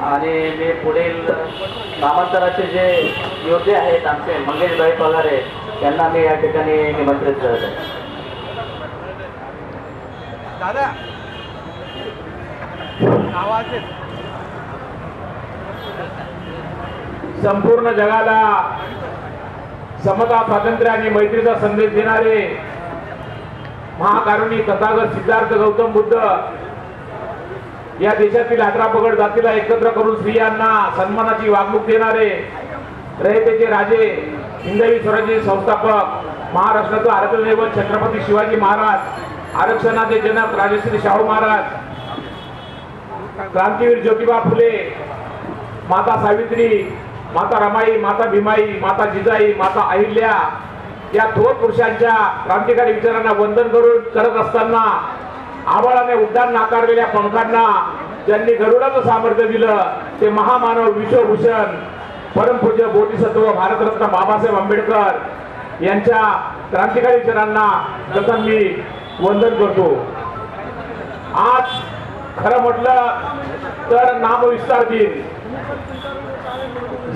आणि मी पुढील नामांतराचे जे योद्धे आहेत आमचे मंगेशभाई पगारे त्यांना मी या ठिकाणी निमंत्रित करत आहे. दादा. संपूर्ण जगाला समता स्वातंत्र्य आणि मैत्रीचा संदेश देणारे महाकारुणी तथागत सिद्धार्थ गौतम बुद्ध या देशातील अठरा पगड जातीला एकत्र करून स्त्रियांना सन्मानाची वागणूक देणारे रयतेचे राजे हिंदवी स्वराज्य संस्थापक महाराष्ट्राचं आरक्षण निर्माण छत्रपती शिवाजी महाराज आरक्षणाचे जनक राजश्री शाहू महाराज क्रांतीवीर ज्योतिबा फुले माता सावित्री माता रमाई माता भीमाई माता जिजाई माता अहिल्या या थोर पुरुषांच्या क्रांतिकारी विचारांना वंदन करून करत असताना आबाळाने उड्डाण नाकारलेल्या पंखांना ज्यांनी गरुडाचं सामर्थ्य दिलं ते महामानव विश्वभूषण परमपूज्य बोधिसत्व भारतरत्न बाबासाहेब आंबेडकर यांच्या क्रांतिकारी विचारांना प्रथम मी वंदन करतो. आज खरं म्हटलं तर नामविस्तार दिन.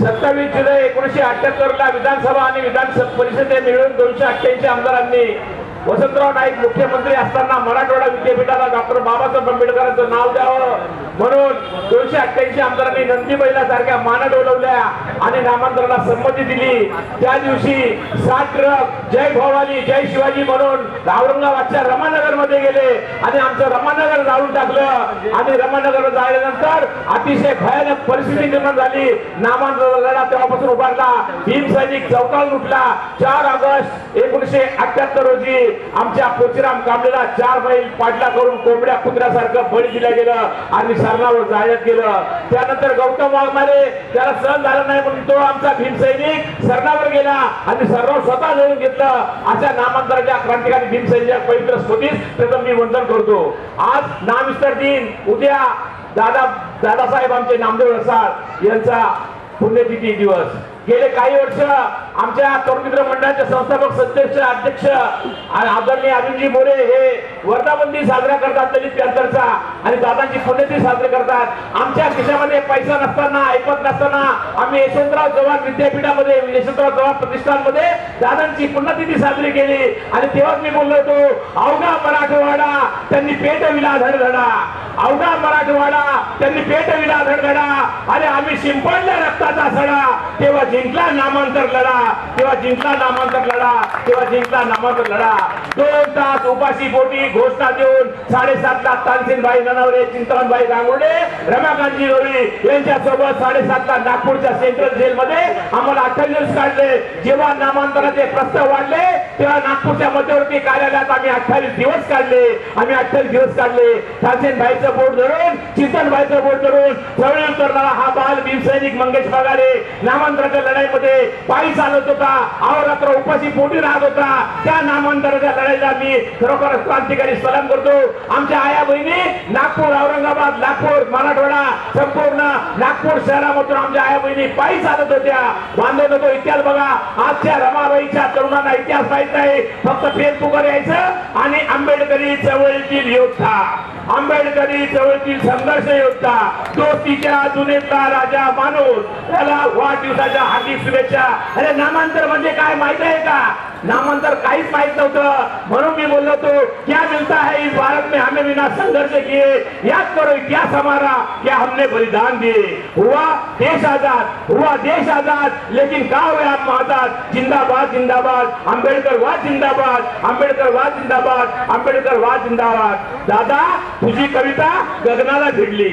सत्तावीस जुलै एकोणीशे अठ्याहत्तर ला विधानसभा आणि विधान परिषदे मिळून दोनशे अठ्ठ्याऐंशी आमदारांनी वसंतराव नाईक मुख्यमंत्री असताना मराठवाडा विद्यापीठाला डॉक्टर बाबासाहेब आंबेडकरांचं नाव द्यावं म्हणून दोनशे अठ्ठ्याऐंशी आमदारांनी नंदीबैला सारख्या मान डोलवल्या आणि नामांतराला संमती दिली. त्या दिवशी सात ट्रक जय भवानी जय शिवाजी म्हणून औरंगाबादच्या रमानगरमध्ये गेले आणि आमचं रमानगर जाळून टाकलं. आणि रमानगर जाळल्यानंतर अतिशय भयानक परिस्थिती निर्माण झाली. नामांतर लढा तेव्हापासून उभारला. भीम सैनिक चौकाल उठला. चार ऑगस्ट एकोणीशे अठ्याहत्तर रोजी आमच्या पोचराम कांबळेला चार बैल पाडला करून कोंबड्या कुत्र्यासारखं बळी दिलं गेलं आणि सरणावर जाळ्यात गेलं. त्यानंतर गौतम वाघमारे त्याला सहन झाला नाही म्हणून तो आमचा भीमसैनिक सरणावर गेला आणि सरणावर स्वतः लिहून घेतलं. अशा नामांतराच्या क्रांतिकारी भीमसैनिक पवित्र स्मृतीस त्याचं मी वंदन करतो. आज नामविस्तार दिन. उद्या दादा दादासाहेब आमचे नामदेव रसाळ यांचा पुण्यतिथी दिवस. गेले काही वर्ष आमच्या तरुण मित्र मंडळाचे संस्थापक सदस्य अध्यक्ष आणि आदरणीय अरुणजी मोरे हे वर्धापन साजरा करतात दलित पॅन्थरचा आणि दादांची पुण्यतिथी साजरी करतात. आमच्या खिशामध्ये पैसा नसताना ऐकत नसताना आम्ही यशवंतराव चव्हाण विद्यापीठामध्ये यशवंतराव चव्हाण प्रतिष्ठानमध्ये दादांची पुण्यतिथी साजरी केली. आणि तेव्हाच मी बोललो होतो अवघा मराठवाडा त्यांनी पेटविला धडधडा अवघा मराठवाडा त्यांनी पेटविला धडधडा अरे आम्ही शिंपडल्या रक्ताचा सडा. तेव्हा जिंकला नामांतर लढा. तेव्हा जिंकला नामांतर लढा. तेव्हा जिंकला नामांतर लढा. दोन तास उपाशी पोटी घोषणा देऊन साडेसात लाख तानसेनभाई ननवरे चिंतनभाई गांगुर्डे रमाकांतजी गवळी यांच्या सोबत साडेसात लाख नागपूरच्या सेंट्रल जेल मध्ये आम्हाला अठ्ठावीस काढले. जेव्हा नामांतराचे प्रस्ताव वाढले तेव्हा नागपूरच्या मध्यवर्ती कार्यालयात आम्ही अठ्ठावीस दिवस काढले. आम्ही आम्ही अठ्ठावीस दिवस काढले. तानसेनभाईचं बोट धरून चिंतनभाईचं बोट धरून चळवळी करणारा हा बाल भीमसैनिक मंगेश पगारे. नामांतराच्या लढाईमध्ये पायी चालत होता अहोरात्र उपाशी पोटी राहत होता. त्या नामांतराच्या लढाईला मी खरोखर क्रांतिकारी सलाम करतो. आमच्या आया बहिणी नागपूर औरंगाबाद नागपूर मराठवाडा संपूर्ण नागपूर शहरामधून आमच्या आया बहिणी पायी चालत होत्या. बांधव तो इतिहास बघा. आजच्या रमाबाईच्या तरुणांना इतिहास माहीत नाही. फक्त फेसबुकवर यायचं आणि आंबेडकरी चवळी चळवळीतील योद्धा आंबेडकरी चळवळीतील संघर्ष योद्धा दोस्तीच्या जुनेतला राजा माणूस त्याला वाढदिवसाच्या हार्दिक शुभेच्छा. अरे नामांतर म्हणजे काय माहीत आहे का? नामांतर काहीच माहीत नव्हतं. म्हणून मी बोललो तो या भारत बिना संघर्ष किए याद करो इतिहास हमारा क्या हमने बलिदान दिए हुआ देश आजाद हुआ देश आजाद लेकिन कहा हुए आप आजाद जिंदाबाद जिंदाबाद। आंबेडकर वाद जिंदाबाद। आंबेडकर वाद जिंदाबाद। आंबेडकर वाद जिंदाबाद। दादा तुझी कविता गगनाला भिडली।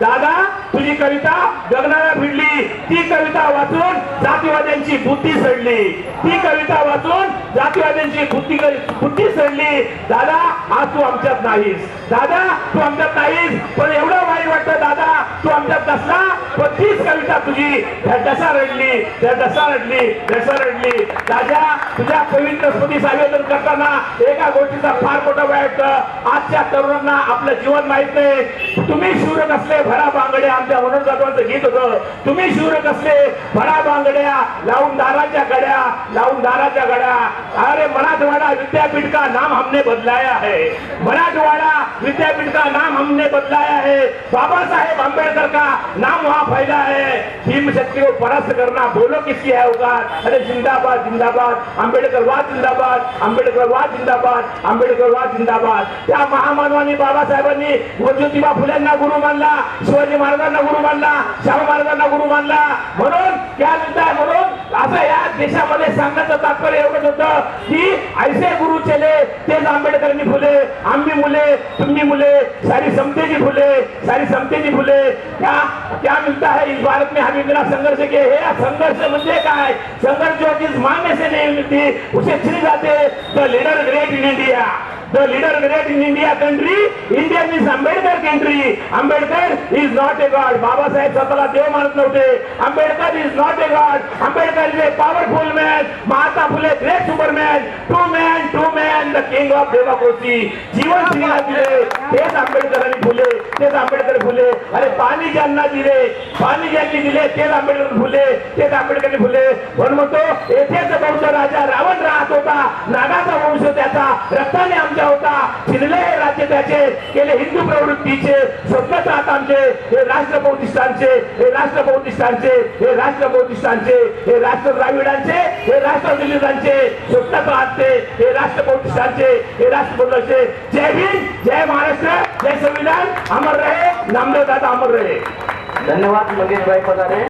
दादा तुझी कविता गगनाला भिडली. ती कविता वाचून जातीवाद्यांची बुद्धी सडली. ती कविता वाचून जातीवाद्यांची बुद्धी बुद्धी सडली. दादा आज तू आमच्यात नाहीस. दादा तू आमच्यात नाहीस. पण एवढं वाईट वाटतं दादा तू आमच्यात नसला तुझी ढसा रडली त्या रडली ढसा रडली. राजा तुझ्या पवित्र स्मृती सावेदन करताना एका गोष्टीचा फार मोठा वाईट आजच्या तरुणांना आपलं जीवन माहीत नाही. तुम्ही शूर नसले भरा बांगड्या. आमच्या मनोज जाधवांचं गीत होतं. तुम्ही शूर नसले भरा बांगड्या. लावून दाराच्या गड्या. लावून दाराच्या गड्या. अरे मराठवाडा विद्यापीठ का नाम हमने बदलाया है मराठवाड़ा विद्यापीठ का नाम हमने बदलाया है बाबा साहेब अम्बेडकर का नाम वहाँ फैला है भीम शक्ति को परास्त करना बोलो किसकी है औकात? अरे जिंदाबाद जिंदाबाद। आंबेडकर वाद जिंदाबाद। आंबेडकरवाद जिंदाबाद। आंबेडकर वाद जिंदाबाद। त्या महामानवानी बाबासाहेबांनी व ज्योतिबा फुल्यांना गुरु मानला शिवाजी महाराजांना गुरु मानला शाहू महाराजांना गुरु मानला. म्हणून त्या म्हणताय म्हणून देशामध्ये सांगण्याचं तात्पर्य एवढंच होतं की ऐसे गुरु चेले तेच आंबेडकरांनी फुले आम्ही मुले तुम्ही मुले सारी समतेची फुले सारी समतेची फुले क्या क्या मिलता है इस भारत में हम इतना संघर्ष के हे. संघर्ष म्हणजे काय? संघर्ष जो जिस मांगने से नहीं मिलती उसे छिड़ जाते. The leader great in India the leader great in India country India means Ambedkar country Ambedkar is not a god Babasaheb स्वतःला देव मानत नव्हते Ambedkar is not a god Ambedkar is a powerful man Mahatma Phule great superman two man two man the king of democracy जीवन श्रीला दिले तेच आंबेडकरांनी फुले तेच आंबेडकर फुले अरे पाणी ज्यांना दिले पाणी ज्यांनी दिले तेच आंबेडकर फुले तेच आंबेडकरांनी फुले म्हणून म्हणतो येथेच बौद्ध राजा रावण राहत होता नागाचा वंश त्या त्याचा रक्ताने आमच्या होता. फिरले हे राज्य त्याचे केले हिंदू प्रवृत्तीचे स्वप्नच आता आमचे हे राष्ट्र बौद्धिष्टांचे हे राष्ट्र बौद्धिष्टांचे हे राष्ट्र बौद्धिष्टांचे हे राष्ट्र द्राविडांचे हे राष्ट्र दलितांचे स्वप्नच राहते हे राष्ट्र बौद्धिष्टांचे हे राष्ट्र बौद्धांचे. जय भीम जय महाराष्ट्र जय संविधान. अमर रहे नामदेव दादा अमर रहे. धन्यवाद मंगेश भाई पगारे